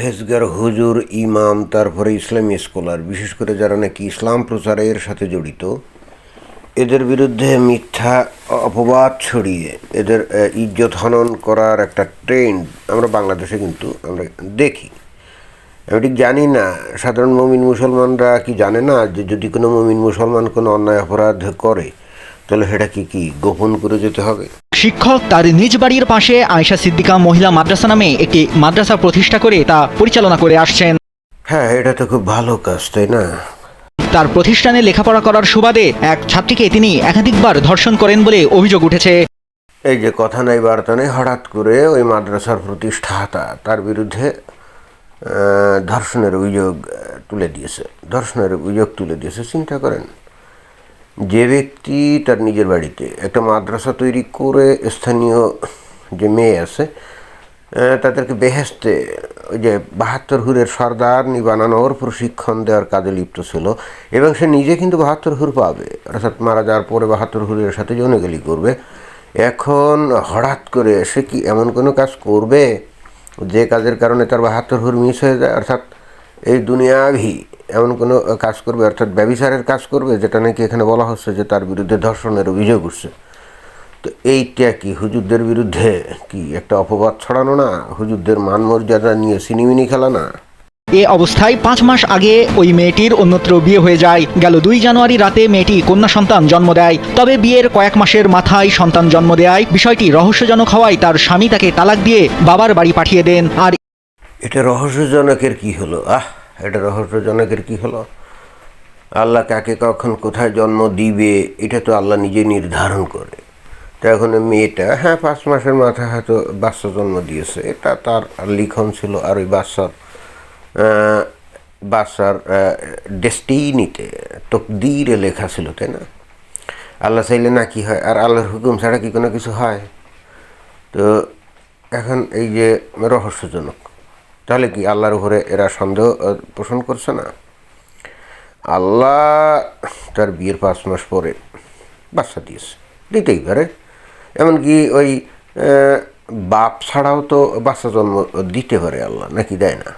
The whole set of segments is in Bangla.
পরহেজগার হুজুর, ইমাম, তারপরে ইসলামী স্কলার, বিশেষ করে যারা নাকি ইসলাম প্রচারের সাথে জড়িত, এদের বিরুদ্ধে মিথ্যা অপবাদ ছড়িয়ে এদের ইজ্জত হনন করার একটা ট্রেন্ড আমরা বাংলাদেশে কিন্তু আমরা দেখি। আমি ঠিক জানি না, সাধারণ মমিন মুসলমানরা কি জানে না যে যদি কোনো মমিন মুসলমান কোনো অন্যায় অপরাধ করে তাহলে সেটা কি কি গোপন করে যেতে হবে? শিক্ষক তার নিজ বাড়ির পাশে আয়শা সিদ্দিকা মহিলা মাদ্রাসা নামে একটি মাদ্রাসা প্রতিষ্ঠা করে তা পরিচালনা করে আসছেন। হ্যাঁ এটা তো খুব ভালো কাজ তাই না? তার প্রতিষ্ঠানে লেখাপড়া করার সুবাদে এক ছাত্রীকে তিনি একাধিকবার ধর্ষণ করেন বলে অভিযোগ উঠেছে। এই যে কথা নাই বার্তা নেই হঠাৎ করে ওই মাদ্রাসার প্রতিষ্ঠাতা তার বিরুদ্ধে ধর্ষণের অভিযোগ তুলে দিয়েছে। ধর্ষণের অভিযোগ তুলে দিয়েছে চিন্তা করেন। যে ব্যক্তি তার নিজের বাড়িতে। একটা মাদ্রাসা তৈরি করে স্থানীয় যে মেয়ে আছে তাদেরকে বেহেস্তে ওই যে বাহাত্তর হুরের সর্দারনি বানানোর প্রশিক্ষণ দেওয়ার কাজে লিপ্ত ছিল এবং সে নিজে কিন্তু বাহাত্তর হুর পাবে। অর্থাৎ মারা যাওয়ার পরে বাহাত্তর হুরের সাথে যৌনগেলি করবে। এখন হঠাৎ করে সে কি এমন কোনো কাজ করবে? যে কাজের কারণে তার বাহাত্তর হুর মিস হয়ে যায়? অর্থাৎ এই দুনিয়াভি এমন কোনো কাজ করবে অর্থাৎ ব্যবিচারের কাজ করবে যেটা নাকি এখানে বলা হচ্ছে যে তার বিরুদ্ধে ধর্ষণের অভিযোগ উঠছে। তো এইটা কি হুজুরদের বিরুদ্ধে কি একটা অপবাদ ছড়ানো না? হুজুরদের মান মর্যাদা নিয়ে সিনিমিনি খেলা না? এ অবস্থায় পাঁচ মাস আগে ওই মেয়েটির অন্যত্র বিয়ে হয়ে যায়। গেল দুই জানুয়ারি রাতে মেয়েটি কন্যা সন্তান জন্ম দেয়। তবে বিয়ের কয়েক মাসের মাথায় সন্তান জন্ম দেয় বিষয়টি রহস্যজনক হওয়ায় তার স্বামী তাকে তালাক দিয়ে বাবার বাড়ি পাঠিয়ে দেন। আর এটা রহস্যজনকের কি হলো? আহ! এটা রহস্যজনকের কি হলো? আল্লাহ কাকে কখন কোথায় জন্ম দিবে, এটা তো আল্লাহ নিজে নির্ধারণ করে। তো এখন মেয়েটা হ্যাঁ পাঁচ মাসের মাথায় হয়তো বাচ্চা জন্ম দিয়েছে। এটা তার লিখন ছিল আর ওই বাচ্চার বাচ্চার ডেস্টিনিতে তকদিরে লেখা ছিল, তাই না? আল্লাহ চাইলে না কি হয়, আর আল্লাহর হুকুম ছাড়া কি কোনো কিছু হয়? তো এখন এই যে রহস্যজনক। তাহলে কি আল্লাহর উপরে এরা সন্দেহ পোষণ করছে না? আল্লাহ তার বিয়ের পাঁচ মাস পরে বাচ্চা দিয়েছে, দিতেই পারে। এমনকি ওই বাপ ছাড়াও তো বাচ্চা জন্ম দিতে পারে আল্লাহ, নাকি দেয় না?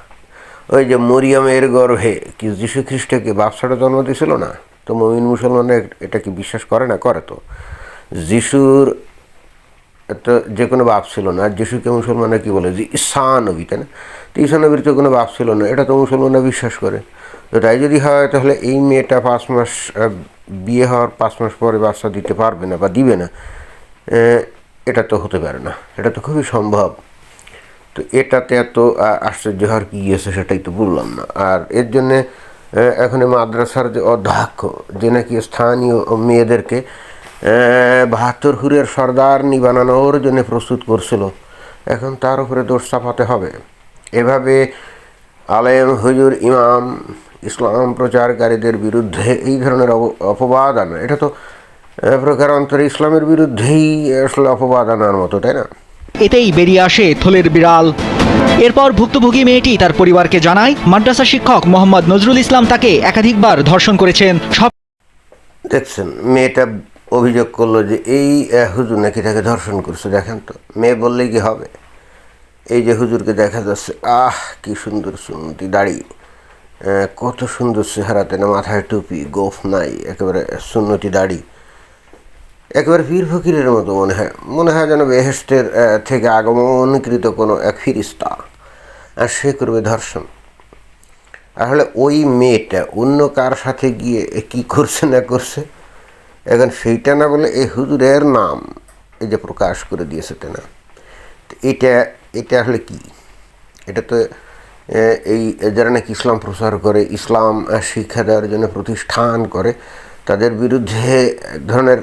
ওই যে মরিয়মের গর্ভে কি যীশু খ্রিস্টকে বাপ ছাড়া জন্ম দিয়েছিল না? তো মমিন মুসলমানরা এটা কি বিশ্বাস করে না? করে তো। যিশুর তো যে কোনো বাপ ছিল না আর যিশুকে মুসলমানরা কি বলে? যে ঈসা নবী, তাই না? তো ঈসা নবীর তো কোনো বাপ ছিল না, এটা তো মুসলমানরা বিশ্বাস করে। তো তাই যদি হয়, তাহলে এই মেয়েটা পাঁচ মাস বিয়ে হওয়ার পাঁচ মাস পরে বাচ্চা দিতে পারবে না বা দিবে না এটা তো হতে পারে না, এটা তো খুবই সম্ভব। তো এটাতে এত আশ্চর্য হওয়ার কী আছে সেটাই তো বললাম না। আর এর জন্যে এখন মাদ্রাসার যে অধ্যক্ষ, যে নাকি স্থানীয় মেয়েদেরকে বাহাত্তর হুরের সর্দার বানানোর জন্য প্রস্তুত করছিল। এখন তার উপরে দোষ চাপাতে হবে। এভাবে আলেম হুজুর ইমাম ইসলাম প্রচারকারীদের বিরুদ্ধে এই ধরনের অপবাদ আনা। এটা তো আহ, প্রকারান্তরে ইসলামের বিরুদ্ধেই আসলে অপবাদ আনার মতো তাই না? এতেই বেরিয়ে আসে থলের বিড়াল। এরপর ভুক্তভোগী মেয়েটি তার পরিবারকে জানায় মাদ্রাসা শিক্ষক মোহাম্মদ নজরুল ইসলাম তাকে একাধিকবার ধর্ষণ করেছেন। সব দেখছেন মেয়েটা অভিযোগ করল যে এই হুজুর নাকি তাকে ধর্ষণ করছে, দেখেন তো। মেয়ে বললেই কি হবে? এই যে হুজুরকে দেখা যাচ্ছে, আহ, কি সুন্দর সুন্নতি দাড়ি কত সুন্দর চেহারাতে না মাথায় টুপি, গোফ নাই, একেবারে সুন্নতি দাড়ি। একেবারে পীর ফকিরের মতো মনে হয়। মনে হয় যেন বেহেস্টের থেকে আগমনকৃত কোনো এক ফিরিস্তা। আর সে করবে ধর্ষণ। আসলে ওই মেয়েটা অন্য কার সাথে গিয়ে কি করছে না করছে? এখন সেইটা না বলে এই হুজুরের নাম এই যে প্রকাশ করে দিয়েছে তাই না তো এটা এটা আসলে কি? এটা তো এই যারা নাকি ইসলাম প্রচার করে, ইসলাম শিক্ষা দেওয়ার জন্য প্রতিষ্ঠান করে, তাদের বিরুদ্ধে এক ধরনের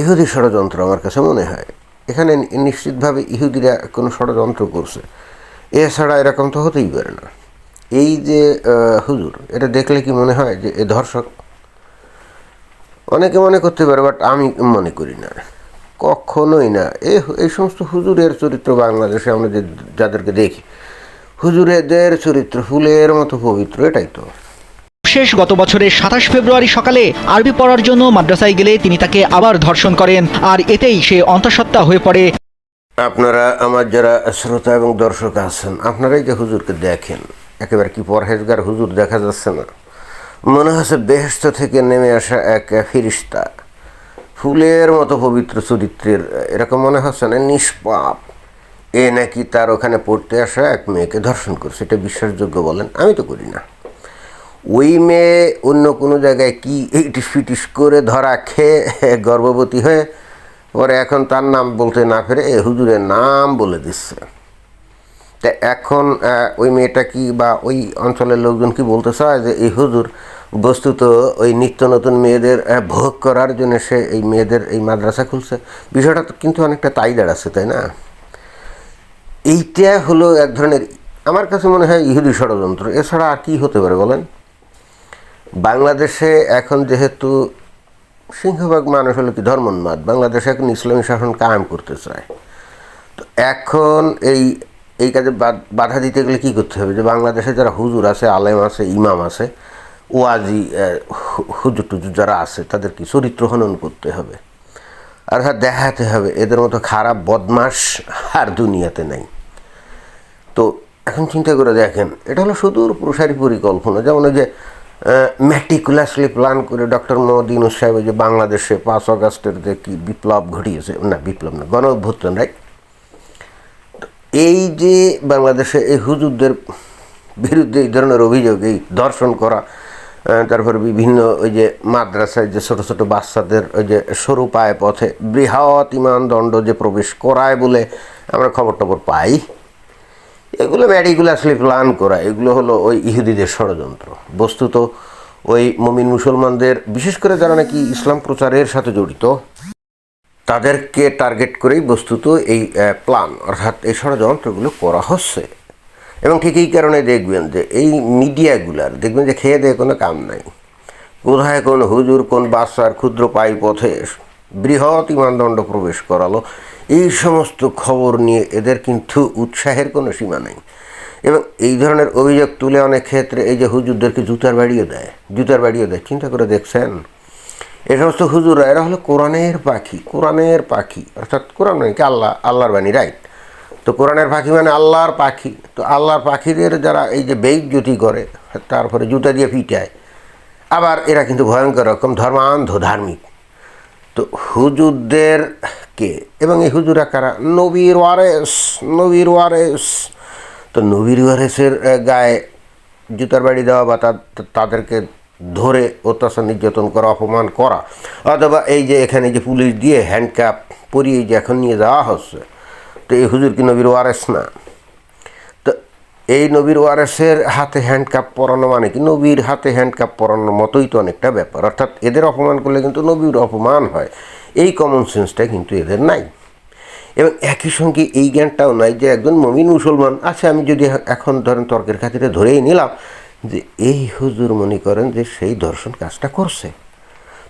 ইহুদি ষড়যন্ত্র আমার কাছে মনে হয়। এখানে নিশ্চিতভাবে ইহুদিরা কোনো ষড়যন্ত্র করছে। এছাড়া এরকম তো হতেই পারে না। এই যে হুজুর, এটা দেখলে কি মনে হয় যে এ ধর্ষক অনেকে মনে করতে পারে বাট আমি মনে করি না। কখনোই না। এই এই সমস্ত হুজুরের চরিত্র বাংলাদেশে আমরা যে যাদেরকে দেখি হুজুরেদের চরিত্র ফুলের মতো পবিত্র এটাই তো। শেষ গত বছরের সাতাশ ফেব্রুয়ারি সকালে আরবি পড়ার জন্য মাদ্রাসায় গেলে তিনি তাকে আবার ধর্ষণ করেন আর এতেই সে অন্তঃসত্ত্বা হয়ে পড়ে। আপনারা আমার যারা শ্রোতা এবং দর্শক আছেন আপনারাই যে হুজুরকে দেখেন একেবারে কি পরহেজগার হুজুর দেখা যাচ্ছে না? মনে হচ্ছে বেহেস্ত থেকে নেমে আসা এক ফিরিস্তা। ফুলের মতো পবিত্র চরিত্রের এরকম মনে হচ্ছে না নিষ্পাপ। এ নাকি তার ওখানে পড়তে আসা এক মেয়েকে ধর্ষণ করছে। এটা বিশ্বাসযোগ্য বলেন, আমি তো করি না। ওই মেয়ে অন্য কোনো জায়গায় কি ইটিস ফিটিস করে ধরা খেয়ে গর্ভবতী হয়ে পরে এখন তার নাম বলতে না ফেরে এ হুজুরের নাম বলে দিচ্ছে। তা এখন ওই মেয়েটা কি বা ওই অঞ্চলের লোকজন কি বলতে চায় যে, এই হুজুর বস্তুত ওই নিত্য নতুন মেয়েদের ভোগ করার জন্য সে এই মেয়েদের এই মাদ্রাসা খুলছে। বিষয়টা কিন্তু অনেকটা তাই দাঁড়াচ্ছে তাই না? এইটা হলো এক ধরনের, আমার কাছে মনে হয় ইহুদি ষড়যন্ত্র। এছাড়া আর কী হতে পারে বলেন? বাংলাদেশে এখন যেহেতু সিংহভাগ মানুষ হলো কি ধর্মোন্মাদ, বাংলাদেশে এখন ইসলামী শাসন কায়েম করতে চায়। তো এখন এই এই কাজে বাধা দিতে গেলে কী করতে হবে? যে বাংলাদেশে যারা হুজুর আছে, আলেম আছে, ইমাম আছে ওয়াজি আহ, টুজু যারা আছে তাদের কি চরিত্র হনন করতে হবে। আর হ্যাঁ দেখাতে হবে এদের মতো খারাপ বদমাস আর দুনিয়াতে নেই। তো এখন চিন্তা করে দেখেন এটা হলো সুদূর প্রসারী পরিকল্পনা। যেমন যে ম্যাটিকুলাসলি প্ল্যান করে ডক্টর মোহাম্মদ সাহেব যে বাংলাদেশে পাঁচ অগাস্টের যে কি বিপ্লব ঘটিয়েছে না বিপ্লব না গণ অভ্যুত্থান রাইট এই যে বাংলাদেশে এই হুজুরদের বিরুদ্ধে এই ধরনের অভিযোগ এই ধর্ষণ করা তারপরে বিভিন্ন ওই যে মাদ্রাসায় যে ছোট ছোট বাচ্চাদের ওই যে সরু পায়ে পথে বৃহৎ ইমান দণ্ড যে প্রবেশ করায় বলে আমরা খবর টবর পাই। এগুলো ম্যাডিগুলো আসলে প্ল্যান করা, এগুলো হলো ওই ইহুদিদের ষড়যন্ত্র। বস্তুত ওই মমিন মুসলমানদের, বিশেষ করে যারা নাকি ইসলাম প্রচারের সাথে জড়িত, তাদেরকে টার্গেট করেই বস্তুত এই প্ল্যান অর্থাৎ এই ষড়যন্ত্রগুলো করা হচ্ছে। এবং ঠিক এই কারণে দেখবেন যে এই মিডিয়াগুলার, দেখবেন যে খেয়ে দিয়ে কোনো কাম নাই। কোথায় কোন হুজুর, কোন বাচ্চার ক্ষুদ্র পাই পথে বৃহৎ ইমানদণ্ড প্রবেশ করালো। এই সমস্ত খবর নিয়ে এদের কিন্তু উৎসাহের কোনো সীমা নেই। এবং এই ধরনের অভিযোগ তুলে অনেক ক্ষেত্রে এই যে হুজুরদেরকে জুতার বাড়িয়ে দেয়, জুতার বাড়িয়ে দেয়। চিন্তা করে দেখছেন? এ সমস্ত হুজুররা, এরা হলো কোরআনের পাখি কোরআনের পাখি, অর্থাৎ কোরআন মানে কি? আল্লাহ, আল্লাহর বাণী, রাইট? তো কোরআনের পাখি মানে আল্লাহর পাখি। তো আল্লাহর পাখিদের যারা এই যে বেইজ্জতি করে, তারপরে জুতা দিয়ে পিটায়, আবার এরা কিন্তু ভয়ঙ্কর রকম ধর্মান্ধ ধার্মিক। তো হুজুরদের কে? এবং এই হুজুরা কারা? নবীর ওয়ারেস নবীর ওয়ারেস। তো নবীর ওয়ারেসের গায়ে জুতার বাড়ি দেওয়া বা তাদেরকে ধরে অত্যাচার, নির্যাতন করা, অপমান করা, অথবা এই যে এখানে যে পুলিশ দিয়ে হ্যান্ডক্যাপ পরিয়ে যে এখন নিয়ে যাওয়া হচ্ছে তো এই হুজুর কি নবীর ওয়ারেস না? তো এই নবীর ওয়ারেসের হাতে হ্যান্ডকাপ পরানো মানে কি? নবীর হাতে হ্যান্ডকাপ পরানোর মতোই তো অনেকটা ব্যাপার। অর্থাৎ এদের অপমান করলে কিন্তু নবীর অপমান হয়। এই কমন সেন্সটা কিন্তু এদের নাই। এবং একই সঙ্গে এই জ্ঞানটাও নাই যে একজন মমিন মুসলমান। আছে আমি যদি এখন ধরেন তর্কের খাতিরে ধরেই নিলাম যে এই হুজুর মনে করেন যে সেই দর্শন কাজটা করছে।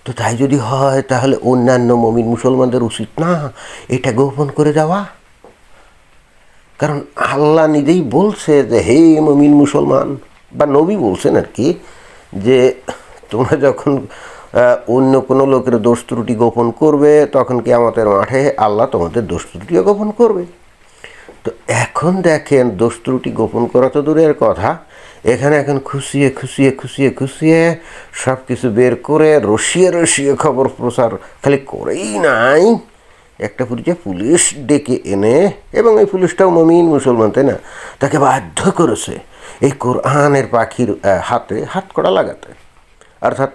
তো তাই যদি হয়, তাহলে অন্যান্য মমিন মুসলমানদের উচিত না, এটা গোপন করে যাওয়া। কারণ আল্লাহ নিজেই বলছে যে, হে মমিন মুসলমান, বা নবী বলছেন আর কি, যে তোমরা যখন অন্য কোনো লোকের দোষ ত্রুটি গোপন করবে, তখন কি আমাদের মাঠে আল্লাহ তোমাদের দোষ ত্রুটিও গোপন করবে। তো এখন দেখেন, দোষ ত্রুটি গোপন করা তো দূরের কথা। এখানে এখন খুশিয়ে খুশিয়ে খুশিয়ে খুশিয়ে সব কিছু বের করে রসিয়ে রসিয়ে খবর প্রচার খালি করেই নাই। একটা পরিচয় পুলিশ ডেকে এনে এবং এই পুলিশটাও মমিন মুসলমান, তাই না? তাকে বাধ্য করেছে এই কোরআনের পাখির হাতে, হাত কড়া লাগাতে। অর্থাৎ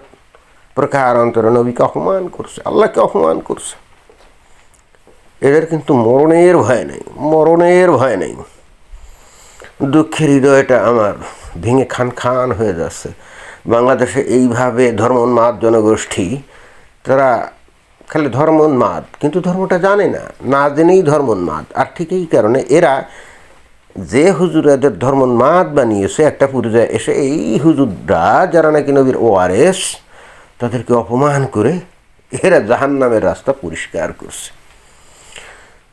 প্রকার অন্তরে নবীকে অপমান করছে, আল্লাহকে অপমান করছে। এদের কিন্তু মরণের ভয় নেই, মরণের ভয় নেই। দুঃখের হৃদয়টা আমার ভেঙে খান খান হয়ে যাচ্ছে। বাংলাদেশে এইভাবে ধর্ম ধর্মোন্মাদ জনগোষ্ঠী, তারা খালি ধর্মোন্মাদ, কিন্তু ধর্মটা জানে না না জেনেই ধর্মোন্মাদ। আর ঠিক এই কারণে এরা যে হুজুর এদের ধর্মোন্মাদ বানিয়েছে, একটা পর্যায়ে এসে এই হুজুররা যারা নাকি নবীর ওআরএস তাদেরকে অপমান করে এরা জাহান নামের রাস্তা পরিষ্কার করছে।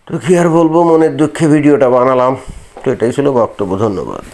তো কি আর বলব, মনের দুঃখে ভিডিওটা বানালাম। তো এটাই ছিল বক্তব্য, ধন্যবাদ।